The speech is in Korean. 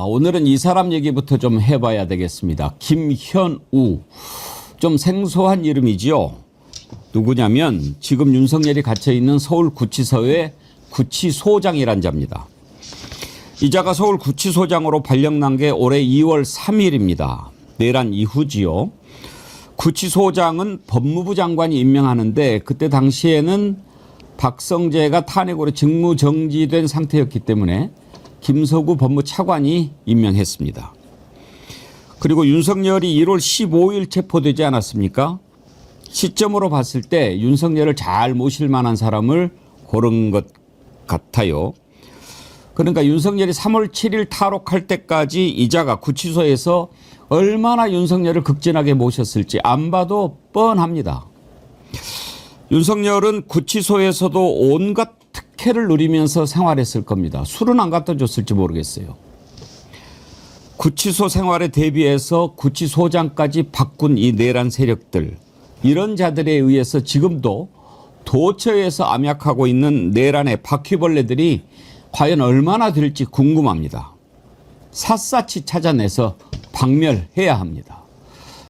아, 오늘은 이 사람 얘기부터 좀 해봐야 되겠습니다. 김현우. 좀 생소한 이름이지요. 누구냐면 지금 윤석열이 갇혀 있는 서울구치소의 구치소장이란 자입니다. 이 자가 서울구치소장으로 발령난 게 올해 2월 3일입니다. 내란 이후지요. 구치소장은 법무부 장관이 임명하는데 그때 당시에는 박성재가 탄핵으로 직무 정지된 상태였기 때문에 김서구 법무차관이 임명했습니다. 그리고 윤석열이 1월 15일 체포되지 않았습니까? 시점으로 봤을 때 윤석열을 잘 모실 만한 사람을 고른 것 같아요. 그러니까 윤석열이 3월 7일 탈옥할 때까지 이자가 구치소에서 얼마나 윤석열을 극진하게 모셨을지 안 봐도 뻔합니다. 윤석열은 구치소에서도 온갖 특혜를 누리면서 생활했을 겁니다. 술은 안 갖다 줬을지 모르겠어요. 구치소 생활에 대비해서 구치소장까지 바꾼 이 내란 세력들 이런 자들에 의해서 지금도 도처에서 암약하고 있는 내란의 바퀴벌레들이 과연 얼마나 될지 궁금합니다. 샅샅이 찾아내서 박멸해야 합니다.